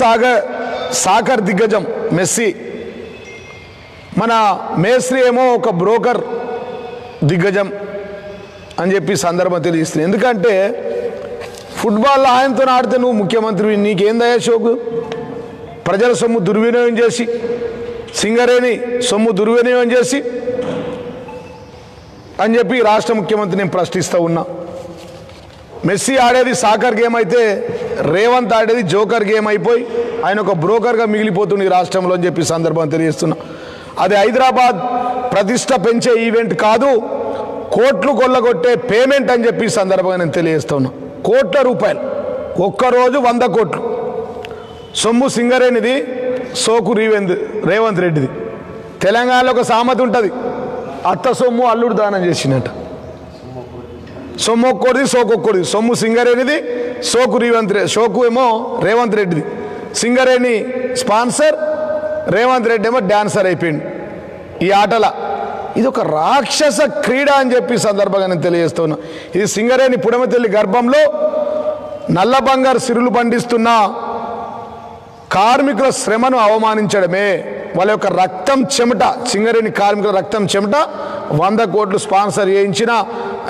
Sagar soccer దిగ్గజం messy. మన మేస్త్రి ఏమో ఒక బ్రోకర్ దిగ్గజం అని చెప్పి సందర్భం తెలియజేస్తుంది. ఎందుకంటే ఫుట్బాల్ ఆయనతో ఆడితే నువ్వు ముఖ్యమంత్రి నీకేందయ్యా షోకు ప్రజల సొమ్ము దుర్వినియోగం చేసి సింగరేణి సొమ్ము దుర్వినియోగం చేసి అని చెప్పి రాష్ట్ర ముఖ్యమంత్రి నేను ప్రశ్నిస్తూ ఉన్నా. మెస్సీ ఆడేది సాకర్ గేమ్ అయితే రేవంత్ ఆడేది జోకర్ గేమ్ అయిపోయి ఆయన ఒక బ్రోకర్గా మిగిలిపోతుంది ఈ రాష్ట్రంలో అని చెప్పి సందర్భం తెలియజేస్తున్నా. అది హైదరాబాద్ ప్రతిష్ట పెంచే ఈవెంట్ కాదు కోట్లు కొల్లగొట్టే పేమెంట్ అని చెప్పి సందర్భంగా నేను తెలియజేస్తున్నా. కోట్ల రూపాయలు. ఒక్కరోజు వంద కోట్లు. సొమ్ము సింగరేనిది సోకు రీవేంద్ రేవంత్ రెడ్డిది. తెలంగాణలో ఒక సామెత ఉంటుంది. అత్త సొమ్ము అల్లుడు దానం చేసినట్టు. సొమ్ము ఒక్కోడిది సోకు ఒక్కోడిది. సొమ్ము సింగరేణిది సోకు రేవంత్ రెడ్డి సోకు ఏమో రేవంత్ రెడ్డిది. సింగరేణి స్పాన్సర్ రేవంత్ రెడ్డి ఏమో డాన్సర్ అయిపోయింది ఈ ఆటల. ఇది ఒక రాక్షస క్రీడ అని చెప్పి సందర్భంగా నేను తెలియజేస్తున్నా. ఇది సింగరేణి పుడమతల్లి గర్భంలో నల్ల బంగారు సిరులు పండిస్తున్న కార్మికుల శ్రమను అవమానించడమే. వాళ్ళ యొక్క రక్తం చెమట సింగరేణి కార్మికుల రక్తం చెమట వంద కోట్లు స్పాన్సర్ చేయించిన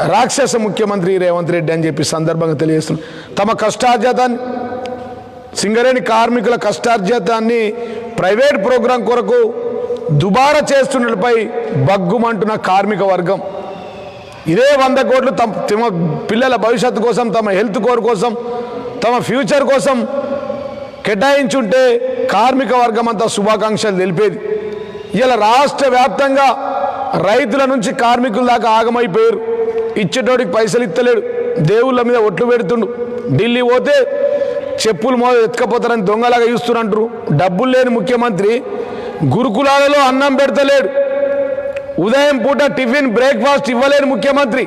రాక్షస ముఖ్యమంత్రి రేవంత్ రెడ్డి అని చెప్పి సందర్భంగా తెలియజేస్తున్నారు తమ కష్టార్జాతాన్ని సింగరేణి కార్మికుల కష్టార్జితాన్ని ప్రైవేట్ ప్రోగ్రాం కొరకు దుబారా చేస్తున్నపై బగ్గుమంటున్న కార్మిక వర్గం. ఇదే వంద కోట్లు తమ తమ పిల్లల భవిష్యత్తు కోసం తమ హెల్త్ కోర్ కోసం తమ ఫ్యూచర్ కోసం కేటాయించుంటే కార్మిక వర్గం అంతా శుభాకాంక్షలు తెలిపేది. ఇలా రాష్ట్ర వ్యాప్తంగా రైతుల నుంచి కార్మికుల దాకా ఆగమైపోయారు. ఇచ్చేటోడికి పైసలు ఇస్తలేడు. దేవుళ్ళ మీద ఒట్లు పెడుతుండు. ఢిల్లీ పోతే చెప్పులు మో ఎత్తుకపోతారని దొంగలాగా చూస్తున్నట్టు డబ్బులు లేని ముఖ్యమంత్రి గురుకులాలలో అన్నం పెడతలేడు. ఉదయం పూట టిఫిన్ బ్రేక్ఫాస్ట్ ఇవ్వలేని ముఖ్యమంత్రి.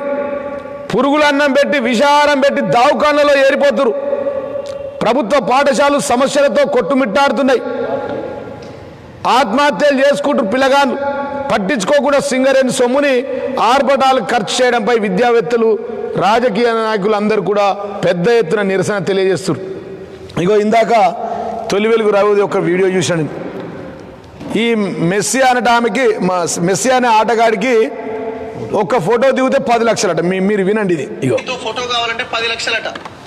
పురుగుల అన్నం పెట్టి విషాహారం పెట్టి దావుకాన్లలో ఏరిపోతురు. ప్రభుత్వ పాఠశాలలు సమస్యలతో కొట్టుమిట్టాడుతున్నాయి. ఆత్మహత్యలు చేసుకుంటారు పిల్లగాను పట్టించుకోకుండా సింగరేణి సొమ్ముని ఆర్భటాలు ఖర్చు చేయడంపై విద్యావేత్తలు రాజకీయ నాయకులు అందరూ కూడా పెద్ద ఎత్తున నిరసన తెలియజేస్తారు ఇగో ఇందాక తొలి వెలుగు రవి ఒక వీడియో చూశాను. ఈ మెస్సీ అనట ఆమెకి మా- మెస్సీ అనే ఆటగాడికి ఒక్క ఫోటో దిగితే పది లక్షలట. మీ మీరు వినండి ఇది. ఇగో. ఫోటో కావాలంటే పది లక్షలట.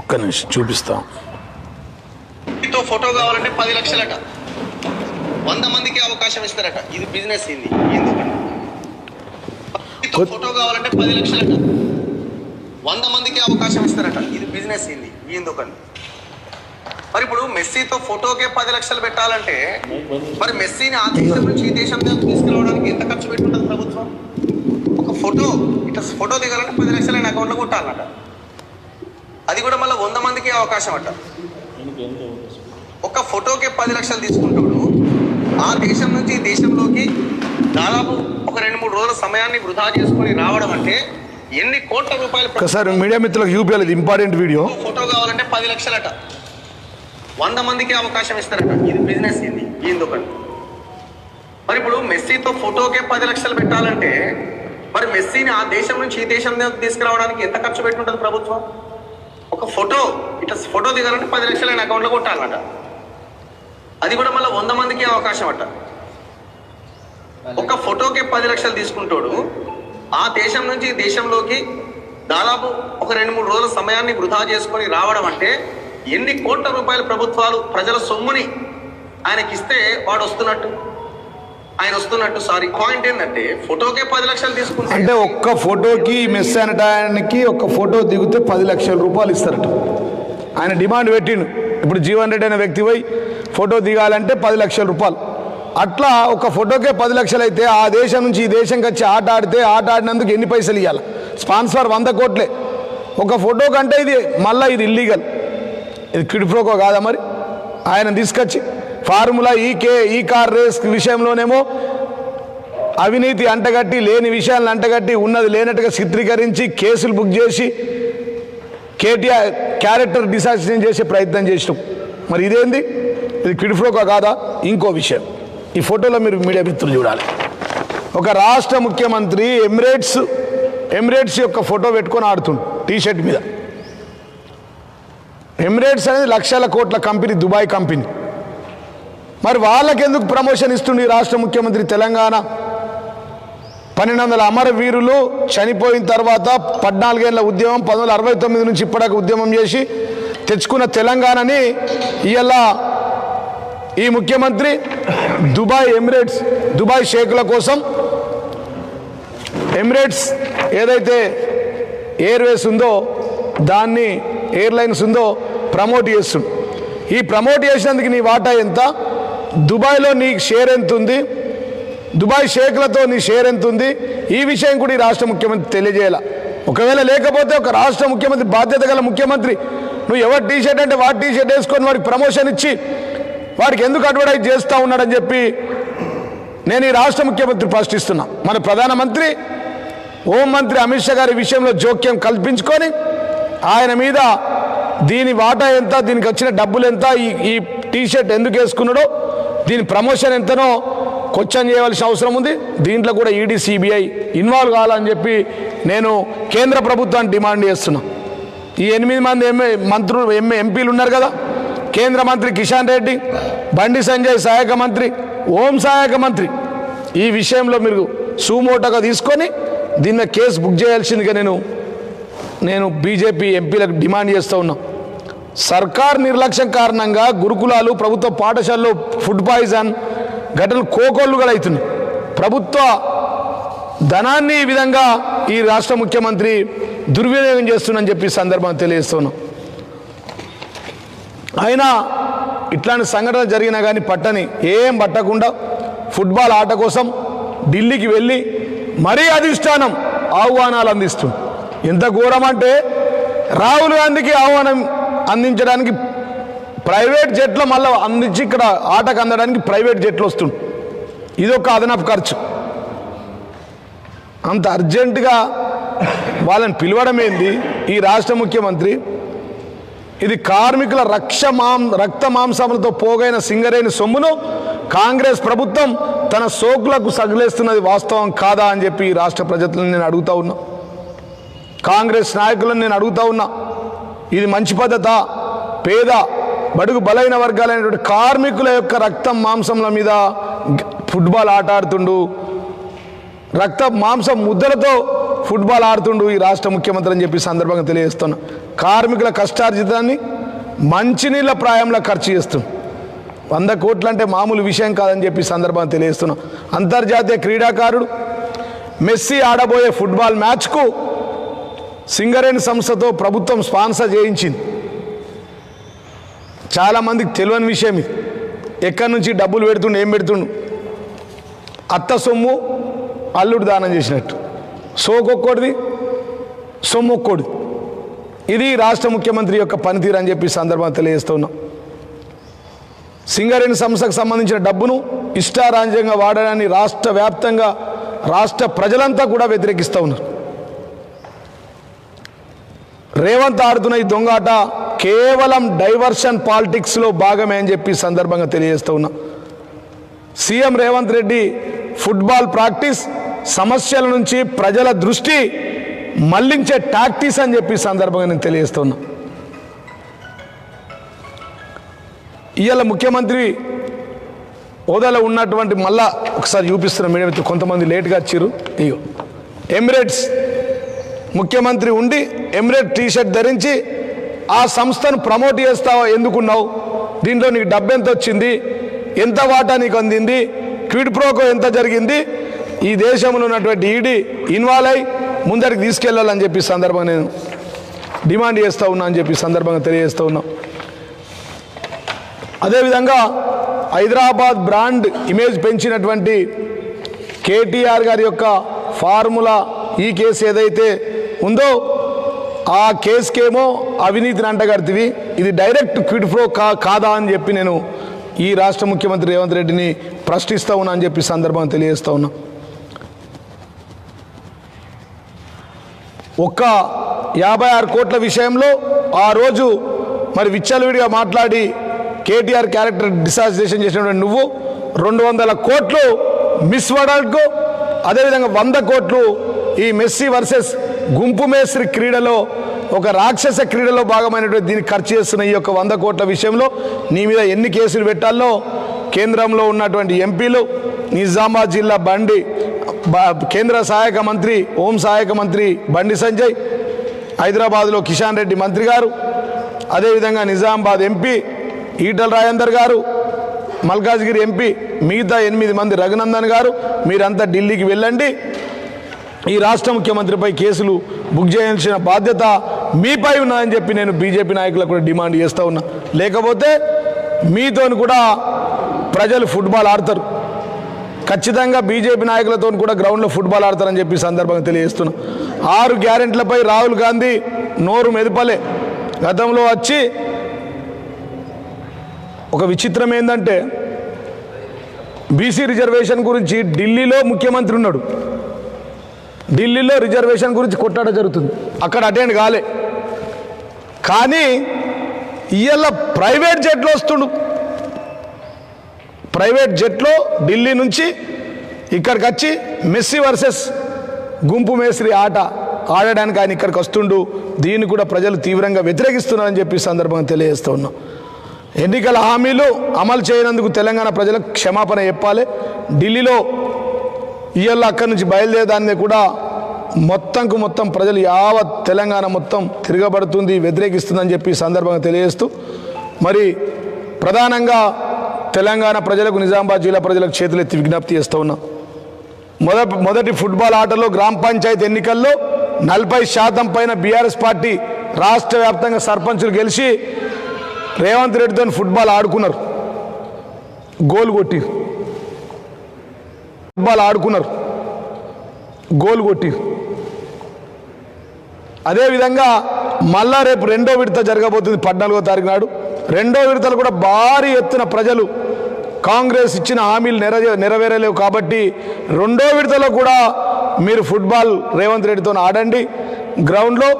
ఒక్క నిమిషం చూపిస్తాం. తో ఫోటో కావాలంటే పది లక్షలట. వంద మందికి అవకాశం ఇస్తారట. ఇది బిజినెస్ ఇది. ఫోటో కావాలంటే పది లక్షలట. వంద మందికి అవకాశం ఇస్తారట. ఇది బిజినెస్ ఇది. ఎందుకండి మరి ఇప్పుడు మెస్సీతో ఫోటోకే పది లక్షలు పెట్టాలంటే మరి మెస్సీని ఆ దేశం నుంచి ఈ దేశం దాకా తీసుకురావడానికి ఎంత ఖర్చు పెట్టుంటుంది ప్రభుత్వం? ఒక ఫోటో ఇట్లా ఫోటో దిగాలంటే పది లక్షలు ఆయన అకౌంట్లో కొట్టాలన్నట. అది కూడా మళ్ళీ వంద మందికి అవకాశం అట. ఒక ఫోటోకి పది లక్షలు తీసుకుంటాడు. ఆ దేశం నుంచి ఈ దేశంలోకి దాదాపు ఒక రెండు మూడు రోజుల సమయాన్ని వృధా చేసుకొని రావడం అంటే ఎన్ని కోట్ల రూపాయలు ఒకసారి మీడియా మిత్రులకు చూపించాలి ఇంపార్టెంట్ వీడియో. ఫోటో కావాలంటే పది లక్షలట. వంద మందికి అవకాశం ఇస్తారట. ఇది బిజినెస్ ఇది ఎందుకండి మరి ఇప్పుడు మెస్సీతో ఫోటోకే పది లక్షలు పెట్టాలంటే మరి మెస్సీని ఆ దేశం నుంచి ఈ దేశం తీసుకురావడానికి ఎంత ఖర్చు పెట్టుంటుంది ప్రభుత్వం? ఒక ఫోటో ఇట్లా ఫోటో దిగాలంటే పది లక్షలు ఆయన అకౌంట్లో కొట్టాలన్నట అది కూడా మళ్ళీ వంద మందికి అవకాశం అట ఒక ఫోటోకి పది లక్షలు తీసుకుంటాడు ఆ దేశం నుంచి దేశంలోకి దాదాపు ఒక రెండు మూడు రోజుల సమయాన్ని వృధా చేసుకొని రావడం అంటే ఎన్ని కోట్ల రూపాయల ప్రభుత్వాలు ప్రజల సొమ్ముని ఆయనకి ఇస్తే వాడు వస్తున్నట్టు. ఆయన వస్తున్నట్టు సారీ. పాయింట్ ఏంటంటే ఫోటోకే పది లక్షలు తీసుకుంటారు అంటే ఒక్క ఫోటోకి మిస్ అనటానికి ఒక్క ఫోటో దిగితే పది లక్షల రూపాయలు ఇస్తారట. ఆయన డిమాండ్ పెట్టిండు. ఇప్పుడు జీవన్ రెడ్డి అనే వ్యక్తి పోయి ఫోటో దిగాలంటే పది లక్షల రూపాయలు. అట్లా ఒక ఫోటోకే పది లక్షలు అయితే ఆ దేశం నుంచి ఈ దేశంకి వచ్చి ఆట ఆడితే ఆట ఆడినందుకు ఎన్ని పైసలు ఇవ్వాలి స్పాన్సర్ వంద కోట్లే. ఒక ఫోటో కంటే ఇది మళ్ళీ ఇది ఇల్లీగల్ ఇది కిడిప్రోకో కాదా మరి? ఆయన తీసుకొచ్చి ఫార్ములా ఈ కే ఈ కార్ రేస్ విషయంలోనేమో అవినీతి అంటగట్టి లేని విషయాలను అంటగట్టి ఉన్నది లేనట్టుగా చిత్రీకరించి కేసులు బుక్ చేసి కేటీఆర్ క్యారెక్టర్ డిసాసినేషన్ చేసే ప్రయత్నం చేసినాం. మరి ఇదేంది? ఇది కిడిఫ్రోకా కాదా? ఇంకో విషయం. ఈ ఫోటోలో మీరు మీడియా మిత్రులు చూడాలి. ఒక రాష్ట్ర ముఖ్యమంత్రి ఎమిరేట్స్ ఎమిరేట్స్ యొక్క ఫోటో పెట్టుకొని ఆడుతుండు టీ షర్ట్ మీద. ఎమిరేట్స్ అనేది లక్షల కోట్ల కంపెనీ దుబాయ్ కంపెనీ. మరి వాళ్ళకెందుకు ప్రమోషన్ ఇస్తుంది రాష్ట్ర ముఖ్యమంత్రి తెలంగాణ? పన్నెండు వందల అమరవీరులు చనిపోయిన తర్వాత పద్నాలుగేళ్ళ ఉద్యమం పంతొమ్మిది వందల అరవై తొమ్మిది నుంచి ఇప్పటికి ఉద్యమం చేసి తెచ్చుకున్న తెలంగాణని ఇలా ఈ ముఖ్యమంత్రి దుబాయ్ ఎమిరేట్స్ దుబాయ్ షేకుల కోసం. ఎమిరేట్స్ ఏదైతే ఎయిర్వేస్ ఉందో దాన్ని ఎయిర్లైన్స్ ఉందో ప్రమోట్ చేస్తుంది ఈ ప్రమోట్ చేసినందుకు నీ వాటా ఎంత? దుబాయ్లో నీ షేర్ ఎంత ఉంది దుబాయ్ షేక్లతో నీ షేర్ ఎంత ఉంది ఈ విషయం కూడా ఈ రాష్ట్ర ముఖ్యమంత్రి తెలియజేయాల. ఒకవేళ లేకపోతే ఒక రాష్ట్ర ముఖ్యమంత్రి బాధ్యత గల ముఖ్యమంత్రి నువ్వు ఎవరు టీ షర్ట్ అంటే వాడి టీ షర్ట్ వేసుకొని వాడికి ప్రమోషన్ ఇచ్చి వాడికి ఎందుకు అడ్వర్టైజ్ చేస్తూ ఉన్నాడని చెప్పి నేను ఈ రాష్ట్ర ముఖ్యమంత్రి ప్రశ్నిస్తున్నా. మన ప్రధానమంత్రి హోంమంత్రి అమిత్ షా గారి విషయంలో జోక్యం కల్పించుకొని ఆయన మీద దీని వాటా ఎంత దీనికి వచ్చిన డబ్బులు ఎంత ఈ ఈ టీ షర్ట్ ఎందుకు వేసుకున్నాడో దీని ప్రమోషన్ ఎంతనో క్వశ్చన్ చేయవలసిన అవసరం ఉంది. దీంట్లో కూడా ఈడీ సిబిఐ ఇన్వాల్వ్ కావాలని చెప్పి నేను కేంద్ర ప్రభుత్వాన్ని డిమాండ్ చేస్తున్నా. ఈ ఎనిమిది మంది ఎంఏ మంత్రులు ఎంఏ ఎంపీలు ఉన్నారు కదా? కేంద్ర మంత్రి కిషన్ రెడ్డి బండి సంజయ్ సహాయక మంత్రి ఓం సహాయక మంత్రి. ఈ విషయంలో మీరు సుమోటగా తీసుకొని దీన్ని కేసు బుక్ చేయాల్సిందిగా నేను నేను బీజేపీ ఎంపీలకు డిమాండ్ చేస్తూ ఉన్నా. సర్కార్ నిర్లక్ష్యం కారణంగా గురుకులాలు ప్రభుత్వ పాఠశాలలో ఫుడ్ పాయిజన్ ఘటనలు కోకోళ్ళు కూడా అవుతున్నాయి ప్రభుత్వ ధనాన్ని ఈ విధంగా ఈ రాష్ట్ర ముఖ్యమంత్రి దుర్వినియోగం చేస్తుందని చెప్పి సందర్భం తెలియజేస్తున్నాం. అయినా ఇట్లాంటి సంఘటన జరిగినా కానీ పట్టని ఏం పట్టకుండా ఫుట్బాల్ ఆట కోసం ఢిల్లీకి వెళ్ళి మరీ అధిష్టానం ఆహ్వానాలు అందిస్తుంది. ఎంత ఘోరం అంటే రాహుల్ గాంధీకి ఆహ్వానం అందించడానికి ప్రైవేట్ జెట్లో మళ్ళీ అందించి ఇక్కడ ఆటకు అందడానికి ప్రైవేట్ జెట్లు వస్తుంది ఇదొక అదనపు ఖర్చు. అంత అర్జెంటుగా వాళ్ళని పిలవడం ఏంది? ఈ రాష్ట్ర ముఖ్యమంత్రి ఇది కార్మికుల రక్ష మాం రక్త మాంసములతో పోగైన సింగరేణి సొమ్మును కాంగ్రెస్ ప్రభుత్వం తన సోకులకు సగిలేస్తున్నది వాస్తవం కాదా అని చెప్పి ఈ రాష్ట్ర ప్రజలను నేను అడుగుతా ఉన్నా. కాంగ్రెస్ నాయకులను నేను అడుగుతా ఉన్నా. ఇది మంచి పద్ధత. పేద బడుగు బలైన వర్గాలైనటువంటి కార్మికుల యొక్క రక్తం మాంసంల మీద ఫుట్బాల్ ఆట ఆడుతుండు. రక్త మాంసం ముద్దలతో ఫుట్బాల్ ఆడుతుండు ఈ రాష్ట్ర ముఖ్యమంత్రి అని చెప్పి సందర్భంగా తెలియజేస్తున్నా. కార్మికుల కష్టార్జితాన్ని మంచినీళ్ళ ప్రాయంలో ఖర్చు చేస్తుంది. వంద కోట్లు అంటే మామూలు విషయం కాదని చెప్పి సందర్భంగా తెలియజేస్తున్నా. అంతర్జాతీయ క్రీడాకారుడు మెస్సీ ఆడబోయే ఫుట్బాల్ మ్యాచ్కు సింగరేణి సంస్థతో ప్రభుత్వం స్పాన్సర్ చేయించింది. చాలామందికి తెలియని విషయం ఇది. ఎక్కడి నుంచి డబ్బులు పెడుతుండు ఏం పెడుతుండు? అత్త సొమ్ము అల్లుడు దానం చేసినట్టు. సోకొక్కడిది సొమ్ము ఒక్కోడిది ఇది రాష్ట్ర ముఖ్యమంత్రి యొక్క పనితీరు అని చెప్పి సందర్భం సందర్భంగా తెలియజేస్తూ ఉన్నాం సింగరేణి సంస్థకు సంబంధించిన డబ్బును ఇష్టారాజ్యంగా వాడడాన్ని రాష్ట్ర వ్యాప్తంగా రాష్ట్ర ప్రజలంతా కూడా వ్యతిరేకిస్తూ ఉన్నారు. రేవంత్ ఆడుతున్న ఈ దొంగాట కేవలం డైవర్షన్ పాలిటిక్స్లో భాగమే అని చెప్పి సందర్భంగా తెలియజేస్తూ ఉన్నా. CM Revanth Reddy football practice సమస్యల నుంచి ప్రజల దృష్టి మళ్ళించే టాక్టీస్ అని చెప్పి సందర్భంగా నేను తెలియజేస్తున్నా ఇవాళ ముఖ్యమంత్రి హోదాలో ఉన్నటువంటి మళ్ళా ఒకసారి చూపిస్తున్న మీడియా కొంతమంది లేట్గా వచ్చారు. ఇగో ఎమిరేట్స్ ముఖ్యమంత్రి ఉండి ఎమిరేట్ టీ షర్ట్ ధరించి ఆ సంస్థను ప్రమోట్ చేస్తావా ఎందుకున్నావు? దీంట్లో నీకు డబ్బు ఎంత వచ్చింది? ఎంత వాటా నీకు అందింది? క్విడ్ ప్రోకో ఎంత జరిగింది? ఈ దేశంలో ఉన్నటువంటి ఈడీ ఇన్వాల్వ్ అయి ముందరికి తీసుకెళ్ళాలని చెప్పి సందర్భంగా నేను డిమాండ్ చేస్తూ ఉన్నా అని చెప్పి సందర్భంగా తెలియజేస్తూ ఉన్నాం. అదేవిధంగా హైదరాబాద్ బ్రాండ్ ఇమేజ్ పెంచినటువంటి కేటీఆర్ గారి యొక్క ఫార్ములా ఈ కేసు ఏదైతే ఉందో ఆ కేసుకేమో అవినీతిని అంటగడుతుంది ఇది డైరెక్ట్ క్విడ్ ఫ్లో కా కాదా అని చెప్పి నేను ఈ రాష్ట్ర ముఖ్యమంత్రి రేవంత్ రెడ్డిని ప్రశ్నిస్తూ ఉన్నా అని చెప్పి సందర్భం తెలియజేస్తూ ఉన్నా. ఒక్క యాభై ఆరు కోట్ల విషయంలో ఆ రోజు మరి విచ్చలవిడిగా మాట్లాడి కేటీఆర్ క్యారెక్టర్ డిసాసినేషన్ చేసినటువంటి నువ్వు రెండు వందల కోట్లు మిస్ వరల్డ్కు అదేవిధంగా వంద కోట్లు ఈ మెస్సీ వర్సెస్ గుంపు మేస్త్రి క్రీడలో ఒక రాక్షస క్రీడలో భాగమైనటువంటి దీన్ని ఖర్చు చేస్తున్న ఈ యొక్క వంద కోట్ల విషయంలో నీ మీద ఎన్ని కేసులు పెట్టాలో కేంద్రంలో ఉన్నటువంటి ఎంపీలు నిజామాబాద్ జిల్లా బండి కేంద్ర సహాయక మంత్రి హోం సహాయక మంత్రి బండి సంజయ్ హైదరాబాద్లో కిషన్ రెడ్డి మంత్రి గారు అదేవిధంగా నిజామాబాద్ ఎంపీ ఈటల రాజేందర్ గారు మల్కాజ్గిరి ఎంపీ మిగతా ఎనిమిది మంది రఘునందన్ గారు మీరంతా ఢిల్లీకి వెళ్ళండి. ఈ రాష్ట్ర ముఖ్యమంత్రిపై కేసులు బుక్ చేయాల్సిన బాధ్యత మీపై ఉన్నదని చెప్పి నేను బీజేపీ నాయకులకు కూడా డిమాండ్ చేస్తూ ఉన్నా. లేకపోతే మీతోని కూడా ప్రజలు ఫుట్బాల్ ఆడతారు. ఖచ్చితంగా బీజేపీ నాయకులతో కూడా గ్రౌండ్లో ఫుట్బాల్ ఆడతారని చెప్పి సందర్భంగా తెలియజేస్తున్నా. ఆరు గ్యారెంట్లపై రాహుల్ గాంధీ నోరు మెదపలే. గతంలో వచ్చి ఒక విచిత్రం ఏంటంటే బీసీ రిజర్వేషన్ గురించి ఢిల్లీలో ముఖ్యమంత్రి ఉన్నాడు. ఢిల్లీలో రిజర్వేషన్ గురించి కొట్టాడ జరుగుతుంది. అక్కడ అటెండ్ కాలే. కానీ ఇవాళ ప్రైవేట్ జెట్లో వస్తుండు. ప్రైవేట్ జెట్లో ఢిల్లీ నుంచి ఇక్కడికి వచ్చి మెస్సీ వర్సెస్ గుంపు మేస్త్రి ఆట ఆడడానికి ఆయన ఇక్కడికి వస్తుండు. దీన్ని కూడా ప్రజలు తీవ్రంగా వ్యతిరేకిస్తున్నారని చెప్పి సందర్భంగా తెలియజేస్తూ ఉన్నాం. ఎన్నికల హామీలు అమలు చేయనందుకు తెలంగాణ ప్రజలకు క్షమాపణ చెప్పాలి. ఢిల్లీలో ఇవాళ అక్కడి నుంచి బయలుదేరదాన్ని కూడా మొత్తంకు మొత్తం ప్రజలు యావత్ తెలంగాణ మొత్తం తిరగబడుతుంది వ్యతిరేకిస్తుందని చెప్పి సందర్భంగా తెలియజేస్తూ మరి ప్రధానంగా తెలంగాణ ప్రజలకు నిజామాబాద్ జిల్లా ప్రజలకు చేతులెత్తి విజ్ఞప్తి చేస్తూ ఉన్నాం. మొద మొదటి ఫుట్బాల్ ఆటలో గ్రామ పంచాయతీ ఎన్నికల్లో నలభై శాతం పైన బీఆర్ఎస్ పార్టీ రాష్ట్ర వ్యాప్తంగా సర్పంచులు గెలిచి రేవంత్ రెడ్డితో ఫుట్బాల్ ఆడుకున్నారు. గోల్ కొట్టిరు. ఫుట్బాల్ ఆడుకున్నారు. గోల్ కొట్టిరు. అదేవిధంగా మళ్ళా రేపు రెండో విడత జరగబోతుంది పద్నాలుగో తారీఖు నాడు. రెండో విడతలు కూడా భారీ ఎత్తున ప్రజలు కాంగ్రెస్ ఇచ్చిన హామీలు నెరవే నెరవేరలేవు కాబట్టి రెండో విడతలో కూడా మీరు ఫుట్బాల్ రేవంత్ రెడ్డితో ఆడండి. గ్రౌండ్లో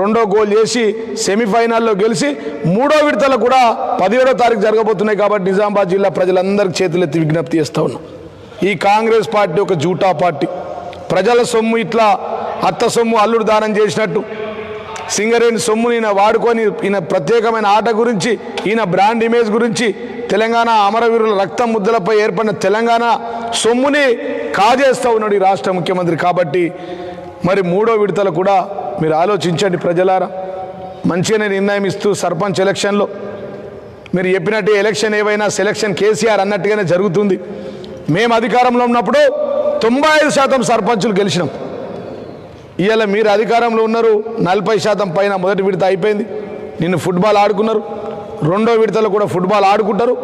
రెండో గోల్ చేసి సెమీఫైనల్లో గెలిచి మూడో విడతలు కూడా పదిహేడో తారీఖు జరగబోతున్నాయి కాబట్టి నిజామాబాద్ జిల్లా ప్రజలందరికీ చేతులెత్తి విజ్ఞప్తి చేస్తూ ఉన్నాం. ఈ కాంగ్రెస్ పార్టీ ఒక జూటా పార్టీ. ప్రజల సొమ్ము ఇట్లా అత్త సొమ్ము అల్లుడు దానం చేసినట్టు. సింగరేణి సొమ్ముని ఈయన వాడుకొని ఈయన ప్రత్యేకమైన ఆట గురించి ఈయన బ్రాండ్ ఇమేజ్ గురించి తెలంగాణ అమరవీరుల రక్తం ముద్దలపై ఏర్పడిన తెలంగాణ సొమ్ముని కాజేస్తూ ఉన్నాడు ఈ రాష్ట్ర ముఖ్యమంత్రి. కాబట్టి మరి మూడో విడతలు కూడా మీరు ఆలోచించండి ప్రజలారా. మంచిగానే నిర్ణయం ఇస్తూ సర్పంచ్ ఎలక్షన్లో. మీరు చెప్పినట్టు ఎలక్షన్ ఏవైనా సెలక్షన్ కేసీఆర్ అన్నట్టుగానే జరుగుతుంది. మేము అధికారంలో ఉన్నప్పుడు తొంభై ఐదు శాతం సర్పంచులు గెలిచినాం. ఇవాళ మీరు అధికారంలో ఉన్నారు నలభై శాతం పైన మొదటి విడత అయిపోయింది. నిన్ను ఫుట్బాల్ ఆడుకున్నారు రెండో విడతలో కూడా ఫుట్బాల్ ఆడుకుంటారు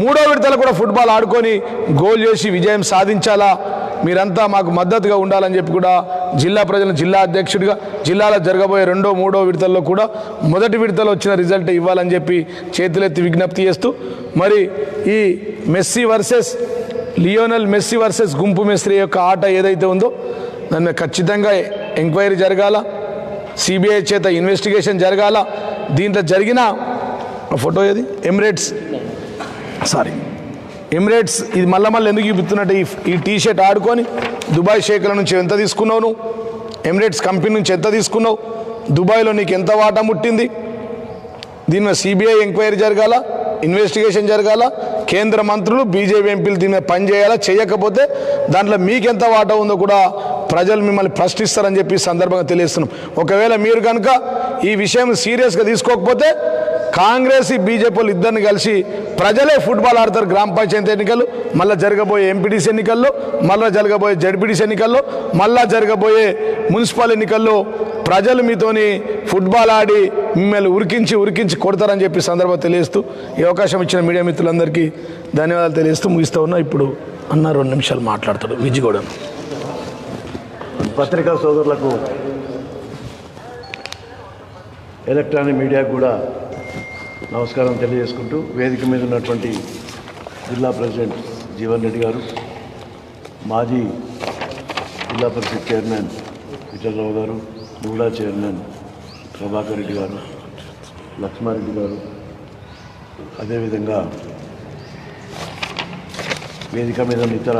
మూడో విడతలో కూడా ఫుట్బాల్ ఆడుకొని గోల్ చేసి విజయం సాధించాలా? మీరంతా మాకు మద్దతుగా ఉండాలని చెప్పి కూడా జిల్లా ప్రజలను జిల్లా అధ్యక్షుడిగా జిల్లాలో జరగబోయే రెండో మూడో విడతల్లో కూడా మొదటి విడతలో వచ్చిన రిజల్ట్ ఇవ్వాలని చెప్పి చేతులెత్తి విజ్ఞప్తి చేస్తూ మరి ఈ Messi versus Lionel Messi versus గుంపు మెస్త్రీ యొక్క ఆట ఏదైతే ఉందో దాన్ని ఖచ్చితంగా ఎంక్వైరీ జరగాల. సిబిఐ చేత ఇన్వెస్టిగేషన్ జరగాల. దీంట్లో జరిగిన ఫోటో ఏది? ఎమిరేట్స్. సారీ. ఎమిరేట్స్ ఇది మళ్ళీ మళ్ళీ ఎందుకు చూపుతున్నట్టు ఈ ఈ టీ షర్ట్ ఆడుకొని దుబాయ్ షేకుల నుంచి ఎంత తీసుకున్నావు నువ్వు ఎమిరేట్స్ కంపెనీ నుంచి ఎంత తీసుకున్నావు? దుబాయ్లో నీకు ఎంత వాటా ముట్టింది? దీని మీద సిబిఐ ఎంక్వైరీ జరగాల. ఇన్వెస్టిగేషన్ జరగాల కేంద్ర మంత్రులు బీజేపీ ఎంపీలు దీని మీద పని చేయాలా చేయకపోతే దాంట్లో మీకెంత వాటా ఉందో కూడా ప్రజలు మిమ్మల్ని ప్రశ్నిస్తారని చెప్పి సందర్భంగా తెలియస్తున్నాం ఒకవేళ మీరు కనుక ఈ విషయం సీరియస్గా తీసుకోకపోతే కాంగ్రెస్ బీజేపీలు ఇద్దరిని కలిసి ప్రజలే ఫుట్బాల్ ఆడతారు గ్రామ పంచాయతీ ఎన్నికలు మళ్ళీ జరగబోయే ఎంపీటీసీ ఎన్నికల్లో మళ్ళీ జరగబోయే జడ్పీటీసీ ఎన్నికల్లో మళ్ళా జరగబోయే మున్సిపల్ ఎన్నికల్లో ప్రజలు మీతోని ఫుట్బాల్ ఆడి మిమ్మల్ని ఉరికించి ఉరికించి కొడతారని చెప్పి సందర్భం తెలియస్తూ ఈ అవకాశం ఇచ్చిన మీడియా మిత్రులందరికీ ధన్యవాదాలు తెలియస్తూ ముగిస్తూ ఉన్నా. ఇప్పుడు అన్న రెండు నిమిషాలు మాట్లాడతాడు విజిగూడను పత్రికా సోదరులకు ఎలక్ట్రానిక్ మీడియాకు కూడా నమస్కారం తెలియజేసుకుంటూ వేదిక మీద ఉన్నటువంటి జిల్లా ప్రెసిడెంట్ జీవన్ రెడ్డి గారు మాజీ జిల్లా పరిషత్ చైర్మన్ విఠలరావు గారు నూడా చైర్మన్ ప్రభాకర్ రెడ్డి గారు లక్ష్మారెడ్డి గారు. అదేవిధంగా వేదిక మీద ఉన్న ఇతర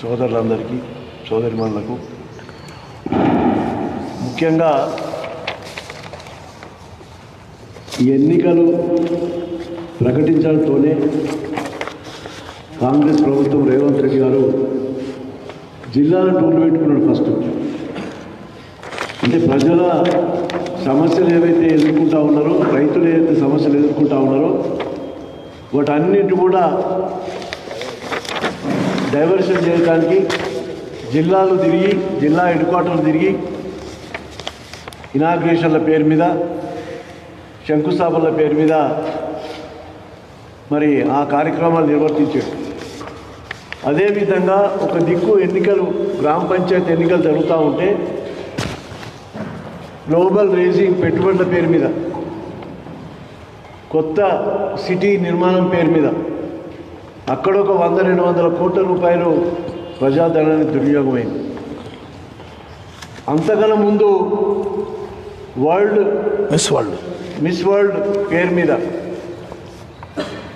సోదరులందరికీ సోదరిమణులకు ముఖ్యంగా ఎన్నికలు ప్రకటించడంతోనే కాంగ్రెస్ ప్రభుత్వం రేవంత్ రెడ్డి గారు జిల్లాను టూర్లు పెట్టుకున్నాడు ఫస్ట్. అంటే ప్రజల సమస్యలు ఏవైతే ఎదుర్కొంటా ఉన్నారో రైతులు ఏవైతే సమస్యలు ఎదుర్కొంటా ఉన్నారో వాటన్నిటి కూడా డైవర్షన్ చేయడానికి జిల్లాలు తిరిగి జిల్లా హెడ్ క్వార్టర్లు తిరిగి ఇనాగ్రేషన్ల పేరు మీద శంకుస్థాపనల పేరు మీద మరి ఆ కార్యక్రమాలు నిర్వర్తించాడు. అదేవిధంగా ఒక దిక్కు ఎన్నికలు గ్రామ పంచాయతీ ఎన్నికలు జరుగుతూ ఉంటే గ్లోబల్ రేసింగ్ పెట్టుబడుల పేరు మీద కొత్త సిటీ నిర్మాణం పేరు మీద అక్కడ ఒక వంద రెండు వందల కోట్ల రూపాయలు ప్రజాధనాన్ని దుర్వినియోగమైంది. అంతకన్నా ముందు world miss world. Miss world పేరు మీద.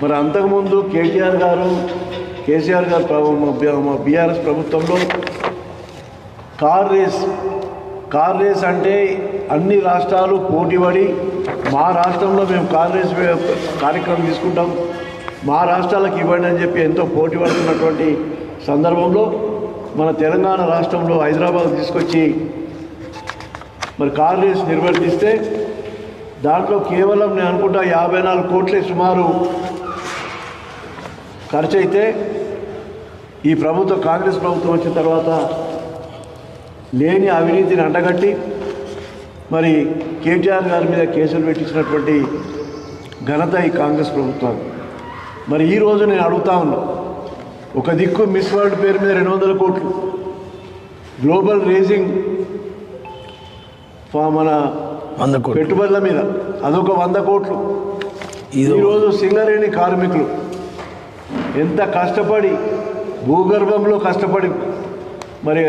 మరి అంతకుముందు కేటీఆర్ గారు కేసీఆర్ గారు ప్రభుత్వం బీఆర్ఎస్ ప్రభుత్వంలో కార్ రేస్ కార్ రేస్ అంటే అన్ని రాష్ట్రాలు పోటీపడి మా రాష్ట్రంలో మేము కార్ రేస్ కార్యక్రమం తీసుకుంటాం. మా రాష్ట్రాలకు ఇవ్వండి అని చెప్పి ఎంతో పోటీ పడుతున్నటువంటి సందర్భంలో మన తెలంగాణ రాష్ట్రంలో హైదరాబాద్ తీసుకొచ్చి మరి కార్ రేస్ నిర్వర్తిస్తే దాంట్లో కేవలం నేను అనుకుంటా యాభై నాలుగు కోట్లే సుమారు ఖర్చు అయితే ఈ ప్రభుత్వం కాంగ్రెస్ ప్రభుత్వం వచ్చిన తర్వాత లేని అవినీతిని అంటగట్టి మరి కేటీఆర్ గారి మీద కేసులు పెట్టించినటువంటి ఘనత ఈ కాంగ్రెస్ ప్రభుత్వం. మరి ఈ రోజు నేను అడుగుతా ఉన్నా ఒక దిక్కు మిస్ వరల్డ్ పేరు మీద రెండు వందల కోట్లు గ్లోబల్ రేసింగ్ మన వంద కోట్లు. పెట్టుబడుల మీద. అదొక వంద కోట్లు. ఈరోజు సింగరేణి కార్మికులు ఎంత కష్టపడి భూగర్భంలో కష్టపడి మరి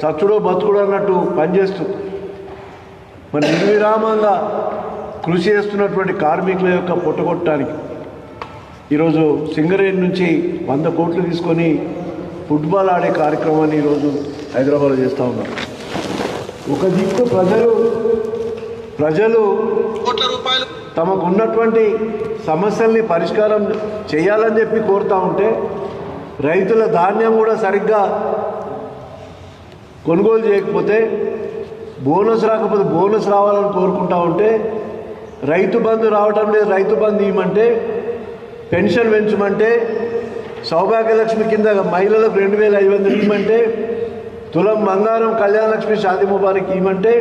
చచ్చుడో బతుకుడో అన్నట్టు పనిచేస్తూ మరి నిర్విరామంగా కృషి చేస్తున్నటువంటి కార్మికుల యొక్క పుట్టగొట్టడానికి ఈరోజు సింగరేణి నుంచి వంద కోట్లు తీసుకొని ఫుట్బాల్ ఆడే కార్యక్రమాన్ని ఈరోజు హైదరాబాద్లో చేస్తూ ఉన్నారు. ఒక దిక్కు ప్రజలు ప్రజలు కోట్ల రూపాయలు. తమకు ఉన్నటువంటి సమస్యల్ని పరిష్కారం చేయాలని చెప్పి కోరుతా ఉంటే రైతుల ధాన్యం కూడా సరిగ్గా కొనుగోలు చేయకపోతే బోనస్ రాకపోతే బోనస్ రావాలని కోరుకుంటా ఉంటే రైతు బంధు రావటం లేదు రైతు బంధు ఇవ్వమంటే పెన్షన్ పెంచమంటే సౌభాగ్యలక్ష్మి కింద మహిళలకు రెండు వేల ఐదు వందలు ఇవ్వమంటే తులం బంగారం కళ్యాణ లక్ష్మి షాది ముబారక్ ఇవ్వమంటే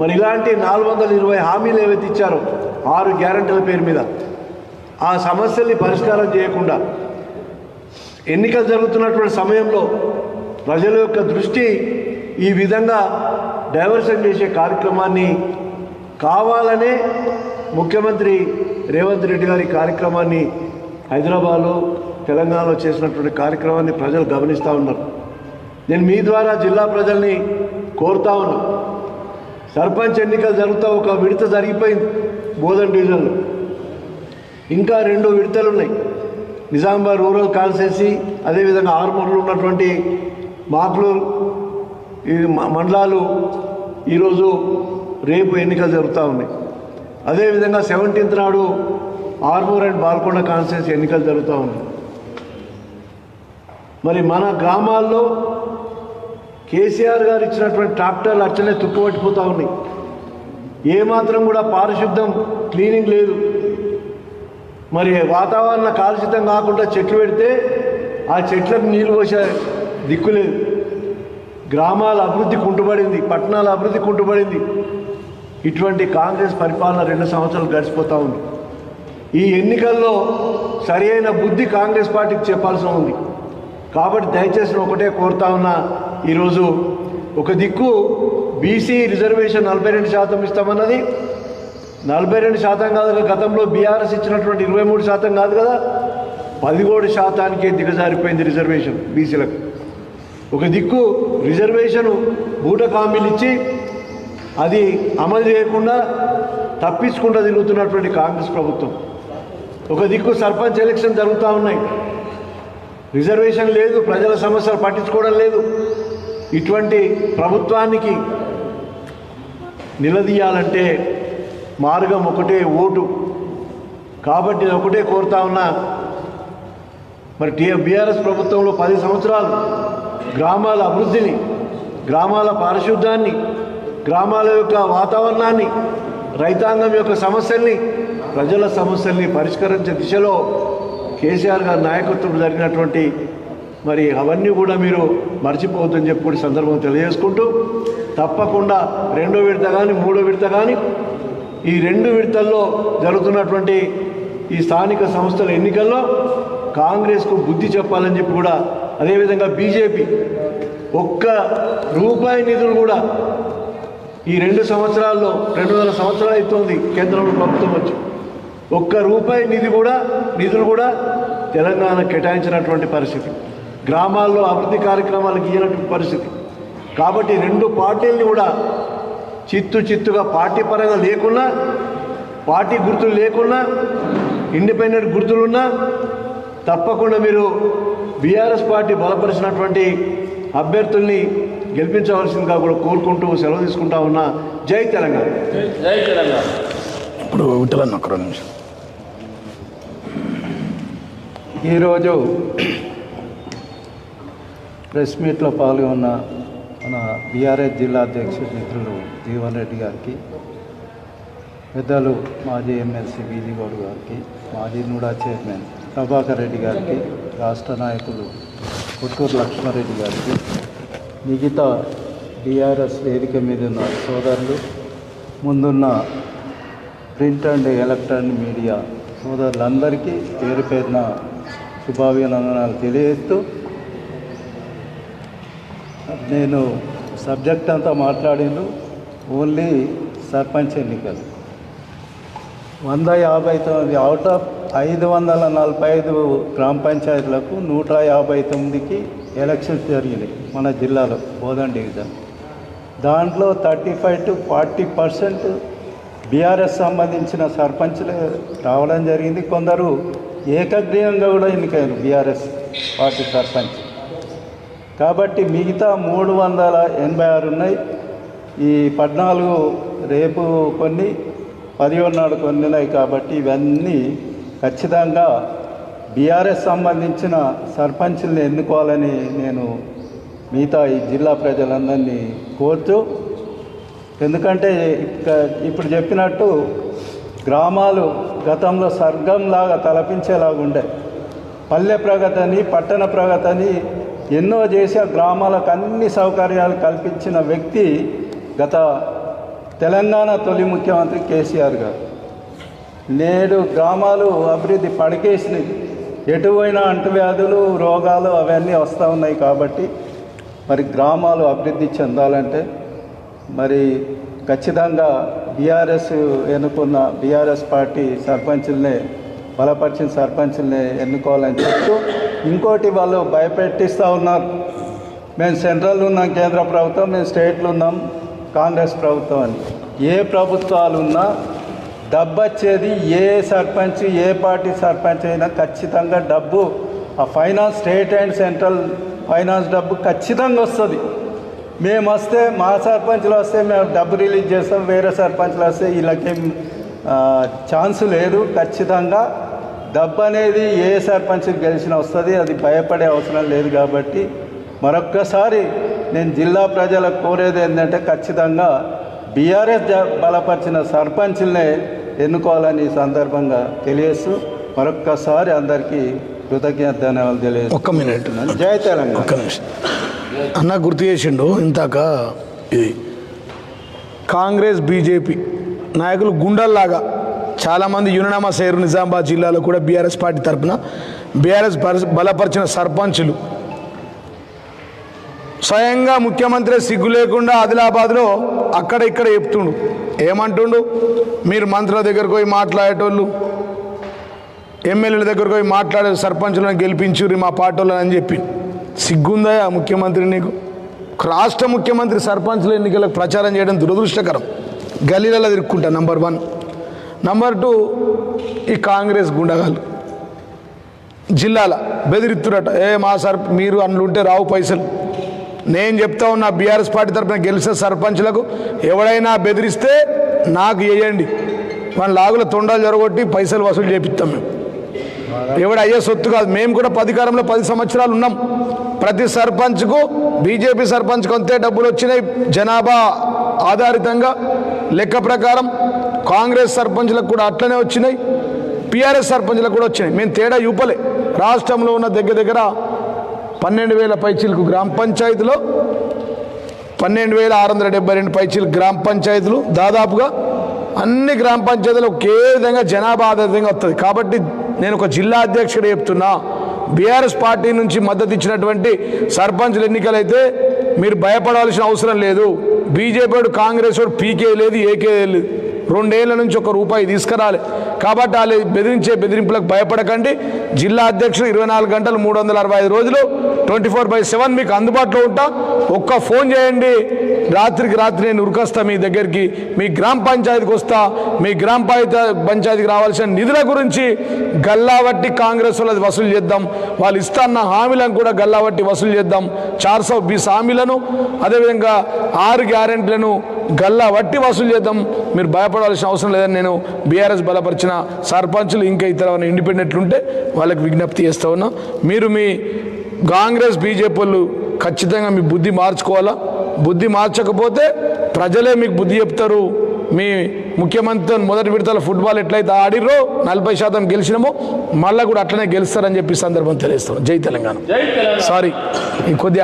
మరి ఇలాంటి నాలుగు వందల ఇరవై హామీలు ఏవైతే ఇచ్చారో ఆరు గ్యారంటీల పేరు మీద ఆ సమస్యల్ని పరిష్కారం చేయకుండా ఎన్నికలు జరుగుతున్నటువంటి సమయంలో ప్రజల యొక్క దృష్టి ఈ విధంగా డైవర్షన్ చేసే కార్యక్రమాన్ని కావాలనే ముఖ్యమంత్రి రేవంత్ రెడ్డి గారి కార్యక్రమాన్ని హైదరాబాద్లో తెలంగాణలో చేసినటువంటి కార్యక్రమాన్ని ప్రజలు గమనిస్తూ ఉన్నారు. నేను మీ ద్వారా జిల్లా ప్రజల్ని కోరుతా ఉన్నాను. సర్పంచ్ ఎన్నికలు జరుగుతా ఒక విడత జరిగిపోయింది. బోధన్ డివిజన్లో. ఇంకా రెండు విడతలు ఉన్నాయి. నిజామాబాద్ రూరల్ కాన్స్టెన్సీ అదేవిధంగా ఆరుమూరులో ఉన్నటువంటి మాక్లూరు ఈ మండలాలు ఈరోజు రేపు ఎన్నికలు జరుగుతూ ఉన్నాయి. అదేవిధంగా సెవెంటీన్త్ నాడు ఆర్మూర్ అండ్ బాల్కొండ కాన్స్టెన్సీ ఎన్నికలు జరుగుతూ ఉన్నాయి. మరి మన గ్రామాల్లో కేసీఆర్ గారు ఇచ్చినటువంటి ట్రాక్టర్లు అట్లనే తుప్పుపట్టిపోతూ ఉన్నాయి. ఏమాత్రం కూడా పారిశుద్ధం క్లీనింగ్ లేదు. మరి వాతావరణ కాలుషితం కాకుండా చెట్లు పెడితే ఆ చెట్లకు నీళ్ళు పోసే దిక్కు లేదు. గ్రామాల అభివృద్ధి కుంటుబడింది పట్టణాల అభివృద్ధి కుంటుబడింది ఇటువంటి కాంగ్రెస్ పరిపాలన రెండు సంవత్సరాలు గడిచిపోతూ ఉంది. ఈ ఎన్నికల్లో సరి బుద్ధి కాంగ్రెస్ పార్టీకి చెప్పాల్సి ఉంది. కాబట్టి దయచేసి ఒకటే కోరుతా ఉన్నా ఈరోజు ఒక దిక్కు బీసీ రిజర్వేషన్ నలభై రెండు శాతం ఇస్తామన్నది. నలభై రెండు శాతం కాదు కదా, గతంలో బీఆర్ఎస్ ఇచ్చినటువంటి ఇరవై మూడు శాతం కాదు కదా పదిహేడు శాతానికే దిగజారిపోయింది రిజర్వేషన్ బీసీలకు ఒక దిక్కు రిజర్వేషన్ బూటకామీలు ఇచ్చి అది అమలు చేయకుండా తప్పించుకుంటూ తిరుగుతున్నటువంటి కాంగ్రెస్ ప్రభుత్వం. ఒక దిక్కు సర్పంచ్ ఎలక్షన్ జరుగుతూ ఉన్నాయి. రిజర్వేషన్ లేదు ప్రజల సమస్యలు పట్టించుకోవడం లేదు. ఇటువంటి ప్రభుత్వానికి నిలదీయాలంటే మార్గం ఒకటే ఓటు. కాబట్టి నేను ఒకటే కోరుతా ఉన్నా మరి టీ బీఆర్ఎస్ ప్రభుత్వంలో పది సంవత్సరాలు గ్రామాల అభివృద్ధిని గ్రామాల పారిశుద్ధాన్ని గ్రామాల యొక్క వాతావరణాన్ని రైతాంగం యొక్క సమస్యల్ని ప్రజల సమస్యల్ని పరిష్కరించే దిశలో కేసీఆర్ గారి నాయకత్వం జరిగినటువంటి మరి అవన్నీ కూడా మీరు మర్చిపోవద్దని చెప్పి కూడా సందర్భం తెలియజేసుకుంటూ తప్పకుండా రెండో విడత కానీ మూడో విడత కానీ ఈ రెండు విడతల్లో జరుగుతున్నటువంటి ఈ స్థానిక సంస్థల ఎన్నికల్లో కాంగ్రెస్కు బుద్ధి చెప్పాలని చెప్పి కూడా అదేవిధంగా బీజేపీ ఒక్క రూపాయి నిధులు కూడా ఈ రెండు సంవత్సరాల్లో రెండు వందల సంవత్సరాలు అవుతుంది కేంద్రంలో ప్రభుత్వం వచ్చి. ఒక్క రూపాయి నిధి కూడా నిధులు కూడా తెలంగాణ కేటాయించినటువంటి పరిస్థితి. గ్రామాల్లో అభివృద్ధి కార్యక్రమాలకు ఇచ్చినటువంటి పరిస్థితి. కాబట్టి రెండు పార్టీల్ని కూడా చిత్తు చిత్తుగా పార్టీ పరంగా లేకున్నా పార్టీ గుర్తులు లేకున్నా ఇండిపెండెంట్ గుర్తులున్నా తప్పకుండా మీరు బీఆర్ఎస్ పార్టీ బలపరిచినటువంటి అభ్యర్థుల్ని గెలిపించవలసిందిగా కూడా కోరుకుంటూ సెలవు తీసుకుంటా ఉన్నా. జై తెలంగాణ. ఇప్పుడు విట్టలన్న ఒక రెండు నిమిషం ఈరోజు ప్రెస్ మీట్లో పాల్గొన్న మన బీఆర్ఎస్ జిల్లా అధ్యక్షుడు మిత్రులు జీవన్ రెడ్డి గారికి పెద్దలు మాజీ ఎమ్మెల్సీ బీజీ గౌడ్ గారికి మాజీ నూడా చైర్మన్ ప్రభాకర్ రెడ్డి గారికి రాష్ట్ర నాయకులు పుత్తూరు లక్ష్మారెడ్డి గారికి మిగతా బీఆర్ఎస్ వేదిక మీద ఉన్న సోదరులు ముందున్న ప్రింట్ అండ్ ఎలక్ట్రానిక్ మీడియా సోదరులందరికీ పేరు పేరున శుభాభినందనాలు తెలియజేస్తూ నేను సబ్జెక్ట్ అంతా మాట్లాడిండు ఓన్లీ సర్పంచ్ ఎన్నికలు. వంద యాభై తొమ్మిది అవుట్ ఆఫ్ ఐదు వందల నలభై ఐదు గ్రామ పంచాయతీలకు నూట యాభై తొమ్మిదికి ఎలక్షన్స్ జరిగినాయి మన జిల్లాలో బోధన్ డివిజన్. దాంట్లో thirty five to forty percent BRS సంబంధించిన సర్పంచ్లు రావడం జరిగింది. కొందరు ఏకగ్రీవంగా కూడా ఎన్నికయ్యారు బీఆర్ఎస్ పార్టీ సర్పంచ్. కాబట్టి మిగతా మూడు వందల ఎనభై ఆరు ఉన్నాయి. ఈ పద్నాలుగు రేపు కొన్ని పదిహేను నాడు కొన్ని ఉన్నాయి కాబట్టి ఇవన్నీ ఖచ్చితంగా బీఆర్ఎస్ సంబంధించిన సర్పంచ్ని ఎన్నుకోవాలని నేను మిగతా ఈ జిల్లా ప్రజలందరినీ కోరుతూ ఎందుకంటే ఇప్పుడు చెప్పినట్టు గ్రామాలు గతంలో స్వర్గంలాగా తలపించేలాగా ఉండే పల్లె ప్రగతి అని పట్టణ ప్రగతి అని ఎన్నో చేసి ఆ గ్రామాలకు అన్ని సౌకర్యాలు కల్పించిన వ్యక్తి గత తెలంగాణ తొలి ముఖ్యమంత్రి కేసీఆర్ గారు. నేడు గ్రామాలు అభివృద్ధి పడికేసినాయి. ఎటువైన అంటువ్యాధులు రోగాలు అవన్నీ వస్తూ ఉన్నాయి కాబట్టి మరి గ్రామాలు అభివృద్ధి చెందాలంటే మరి ఖచ్చితంగా బీఆర్ఎస్ ఎన్నుకున్న బీఆర్ఎస్ పార్టీ సర్పంచులనే బలపరిచిన సర్పంచ్ని ఎన్నుకోవాలని చెప్తూ ఇంకోటి వాళ్ళు భయపెట్టిస్తూ ఉన్నారు. మేము సెంట్రల్ ఉన్నాం కేంద్ర ప్రభుత్వం మేము స్టేట్లు ఉన్నాం కాంగ్రెస్ ప్రభుత్వం అని. ఏ ప్రభుత్వాలు ఉన్నా డబ్బు వచ్చేది ఏ సర్పంచ్ ఏ పార్టీ సర్పంచ్ అయినా ఖచ్చితంగా డబ్బు ఆ finance state and central finance డబ్బు ఖచ్చితంగా వస్తుంది. మేము వస్తే మా సర్పంచ్లు వస్తే మేము డబ్బు రిలీజ్ చేస్తాం వేరే సర్పంచ్లు వస్తే వీళ్ళకేం ఛాన్స్ లేదు. ఖచ్చితంగా డబ్బు అనేది ఏ సర్పంచ్ గెలిచినా వస్తుంది. అది భయపడే అవసరం లేదు కాబట్టి మరొక్కసారి నేను జిల్లా ప్రజలకు కోరేది ఏంటంటే ఖచ్చితంగా బీఆర్ఎస్ బలపరిచిన సర్పంచ్లనే ఎన్నుకోవాలని ఈ సందర్భంగా తెలియజేస్తూ మరొక్కసారి అందరికీ కృతజ్ఞత ధన్యవాదాలు ఒక్క తెలియజేస్తున్నాను మినిట్ జై తెలంగాణ. ఒక్క నిమిషం. అన్న గుర్తు చేసిండు ఇంతాక ఇది కాంగ్రెస్ బీజేపీ నాయకులు గుండల్లాగా చాలామంది యుననామా సేరు నిజామాబాద్ జిల్లాలో కూడా బీఆర్ఎస్ పార్టీ తరఫున బీఆర్ఎస్ బలపరిచిన సర్పంచులు. స్వయంగా ముఖ్యమంత్రి సిగ్గు లేకుండా ఆదిలాబాద్లో అక్కడ ఇక్కడ చెప్తుండు. ఏమంటుండు? మీరు మంత్రుల దగ్గరకు పోయి మాట్లాడేటోళ్ళు ఎమ్మెల్యేల దగ్గరకు పోయి మాట్లాడే సర్పంచులను గెలిపించుర్రి మా పార్టీ అని చెప్పి. సిగ్గుందా ముఖ్యమంత్రి నీకు? రాష్ట్ర ముఖ్యమంత్రి సర్పంచుల ఎన్నికలకు ప్రచారం చేయడం దురదృష్టకరం. గలీలలో తిరుక్కుంటా నంబర్ వన్ నంబర్ టూ ఈ కాంగ్రెస్ గుండగాలు జిల్లాల బెదిరిత్తురట ఏ మా సర్ మీరు ఉంటే రావు పైసలు. నేను చెప్తా ఉన్నా బీఆర్ఎస్ పార్టీ తరఫున గెలిచిన సర్పంచ్లకు ఎవడైనా బెదిరిస్తే నాకు వేయండి మన లాగుల తొండాలు జరగొట్టి పైసలు వసూలు చేపిస్తాం మేము. ఎవడు అయ్యే సొత్తు కాదు. మేము కూడా పదికారంలో పది సంవత్సరాలు ఉన్నాం. ప్రతి సర్పంచ్కు బీజేపీ సర్పంచ్కు అంతే డబ్బులు వచ్చినాయి జనాభా ఆధారితంగా. లెక్క ప్రకారం కాంగ్రెస్ సర్పంచ్లకు కూడా అట్లనే వచ్చినాయి. పిఆర్ఎస్ సర్పంచ్లకు కూడా వచ్చినాయి. మేము తేడా యూపలే రాష్ట్రంలో ఉన్న దగ్గర దగ్గర పన్నెండు వేల పైచీలకు గ్రామ పంచాయతీలో పన్నెండు వేల ఆరు వందల డెబ్బై రెండు పైచీలు గ్రామ పంచాయతీలు దాదాపుగా అన్ని గ్రామ పంచాయతీలు ఒకే విధంగా జనాభా ఆధారితంగా వస్తుంది కాబట్టి నేను ఒక జిల్లా అధ్యక్షుడు చెప్తున్నా. బీఆర్ఎస్ పార్టీ నుంచి మద్దతు ఇచ్చినటువంటి సర్పంచులు ఎన్నికలైతే మీరు భయపడాల్సిన అవసరం లేదు. బీజేపీ వాడు కాంగ్రెస్ వాడు పీకే లేదు ఏకే లేదు. రెండేళ్ళ నుంచి ఒక రూపాయి తీసుకురాలి. కాబట్టి వాళ్ళు బెదిరించే బెదిరింపులకు భయపడకండి. జిల్లా అధ్యక్షుడు ఇరవై నాలుగు గంటలు మూడు వందల అరవై ఐదు రోజులు ట్వంటీ ఫోర్ బై సెవెన్ మీకు అందుబాటులో ఉంటా. ఒక్క ఫోన్ చేయండి. రాత్రికి రాత్రి నేను ఉరికొస్తా మీ దగ్గరికి. మీ గ్రామ పంచాయతీకి వస్తా. మీ గ్రామ పంచాయతీ పంచాయతీకి రావాల్సిన నిధుల గురించి గల్లావట్టి కాంగ్రెస్ వాళ్ళది వసూలు చేద్దాం. వాళ్ళు ఇస్తాన్న హామీలను కూడా గల్లావట్టి వసూలు చేద్దాం. చార్ సౌ బీస్ హామీలను అదేవిధంగా ఆరు గ్యారెంటీలను గల్లా వట్టి వసూలు చేద్దాం. మీరు భయపడాల్సిన అవసరం లేదని నేను బీఆర్ఎస్ బలపరిచిన సర్పంచులు ఇంకా ఇతర ఇండిపెండెంట్లు ఉంటే వాళ్ళకి విజ్ఞప్తి చేస్తా ఉన్నా. మీరు మీ కాంగ్రెస్ బీజేపీ వాళ్ళు ఖచ్చితంగా మీ బుద్ధి మార్చుకోవాలా? బుద్ధి మార్చకపోతే ప్రజలే మీకు బుద్ధి చెప్తారు. మీ ముఖ్యమంత్రి మొదటి విడతల ఫుట్బాల్ ఎట్లయితే ఆడిరో నలభై శాతం గెలిచినామో మళ్ళీ కూడా అట్లనే గెలుస్తారని చెప్పి సందర్భం తెలియస్తాం జై తెలంగాణ. సారీ ఈ కొద్ది